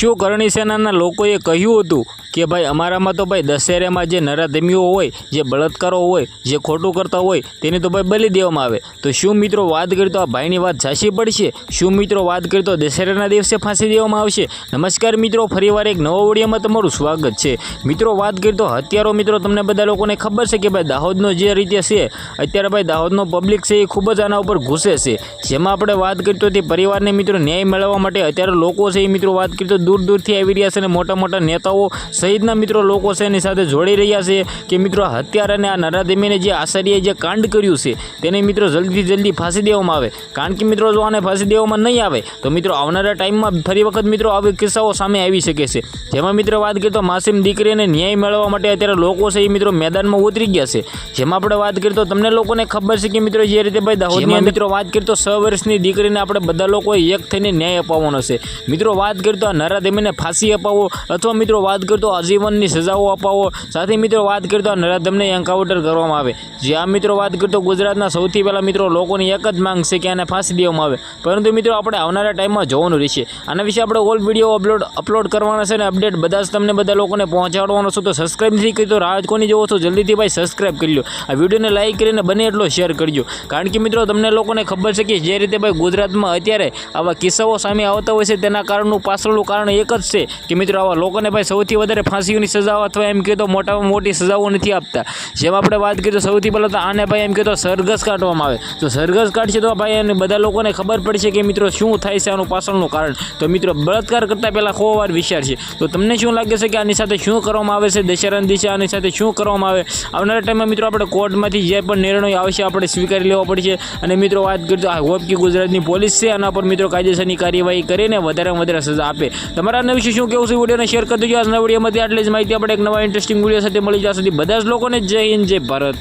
શું કરણી સેનાના લોકોએ કહ્યું હતું કે ભાઈ, અમારામાં તો ભાઈ દશેરામાં જે નરાધમીઓ હોય, જે બળાત્કારો હોય, જે ખોટું કરતા હોય, તેને તો ભાઈ બલી દેવામાં આવે. તો શું મિત્રો વાત કરી તો આ ભાઈની વાત સાચી પડશે? શું મિત્રો વાત કરી તો દશેરાના દિવસે ફાંસી દેવામાં આવશે? નમસ્કાર મિત્રો ફરીવાર એક નવો વિડીયોમાં તમારું સ્વાગત છે. મિત્રો વાત કરી તો હત્યારો મિત્રો, તમને બધા લોકોને ખબર છે કે ભાઈ દાહોદનો જે રીતે છે, અત્યારે ભાઈ દાહોદનો પબ્લિક છે એ ખૂબ જ આના ઉપર ઘૂસે છે. જેમાં આપણે વાત કરી તો તે પરિવારને મિત્રો ન્યાય મેળવવા માટે અત્યારે લોકો છે એ મિત્રો વાત કરી તો દૂર દૂરથી આવી રહ્યા છે અને મોટા મોટા નેતાઓ સહિતના મિત્રો લોકો છે એની સાથે જોડી રહ્યા છે કે મિત્રો હત્યારા અને આ નરાધમીને જે આચાર્યએ જે કાંડ કર્યું છે તેને મિત્રો જલ્દીથી જલ્દી ફાંસી દેવામાં આવે. કારણ કે મિત્રો જો આને ફાંસી દેવામાં નહીં આવે તો મિત્રો આવનારા ટાઈમમાં ફરી વખત મિત્રો આવી કિસ્સાઓ સામે આવી શકે છે. જેમાં મિત્રો વાત કરીએ તો માસીમ દીકરીને ન્યાય મેળવવા માટે અત્યારે લોકો છે એ મિત્રો મેદાનમાં ઉતરી ગયા છે. જેમાં આપણે વાત કરીએ તો તમને લોકોને ખબર છે કે મિત્રો જે રીતે ભાઈ દાહોદની મિત્રો વાત કરીએ તો છ વર્ષની દીકરીને આપણે બધા લોકોએ એક થઈને ન્યાય અપાવવાનો છે. મિત્રો વાત કરીએ તો આ નરાધમીને ફાંસી અપાવો અથવા મિત્રો વાત કરતો આજીવનની સજાઓ અપાવો. સાથે મિત્રો વાત કરતો આ નરાધમને એન્કાઉન્ટર કરવામાં આવે. જે આ મિત્રો વાત કરતો ગુજરાતના સૌથી પહેલાં મિત્રો લોકોની એક જ માંગ છે કે આને ફાંસી દેવામાં આવે. પરંતુ મિત્રો આપણે આવનારા ટાઈમમાં જોવાનું રહેશે. આના વિશે આપણે ઓલ વીડિયો અપલોડ અપલોડ કરવાના છે અને અપડેટ બધા જ તમને બધા લોકોને પહોંચાડવાનો છું. તો સબસ્ક્રાઇબ નથી કરી તો રાહ કોની જોવો છો? જલ્દીથી ભાઈ સબસ્ક્રાઇબ કરી લો આ વિડીયોને લાઈક કરીને બને એટલો શેર કરજો. કારણ કે મિત્રો તમને લોકોને ખબર છે કે જે રીતે ભાઈ ગુજરાતમાં અત્યારે આવા કિસ્સાઓ સામે આવતા હોય છે, તેના કારણનું પાછળનું કારણ એક જ છે કે મિત્રો, આવા લોકોને ભાઈ સૌથી વધારે ફાંસીઓની સજાઓ અથવા એમ કહેતો મોટામાં મોટી સજાઓ નથી આપતા. જેમ આપણે વાત કરીએ તો સૌથી પહેલાં તો આને ભાઈ એમ કહેતો સરઘસ કાઢવામાં આવે. તો સરઘસ કાઢશે તો ભાઈ એને બધા લોકોને ખબર પડશે કે મિત્રો, શું થાય છે આનું પાછળનું કારણ. તો મિત્રો, બળાત્કાર કરતાં પહેલાં સો વાર વિચાર છે તો તમને શું લાગે છે કે આની સાથે શું કરવામાં આવે છે? દશેરાની દિવસે આની સાથે શું કરવામાં આવે? આવનારા ટાઈમમાં મિત્રો, આપણે કોર્ટમાંથી જે પણ નિર્ણય આવશે આપણે સ્વીકારી લેવો પડશે. અને મિત્રો, વાત કરીએ તો આ હોપ કે ગુજરાતની પોલીસ છે, આના પર મિત્રો કાયદેસરની કાર્યવાહી કરીને વધારેમાં વધારે સજા આપે. તમારા આના વિશે શું કેવું છે વિડીયોને શેર કરી દેજો. આજના વિડીયોમાંથી આટલી જ માહિતી આપણે એક નવા ઇન્ટરેસ્ટિંગ વીડિયો સાથે મળી. જશે બધા જ લોકોને જય હિન્દ, જય ભારત.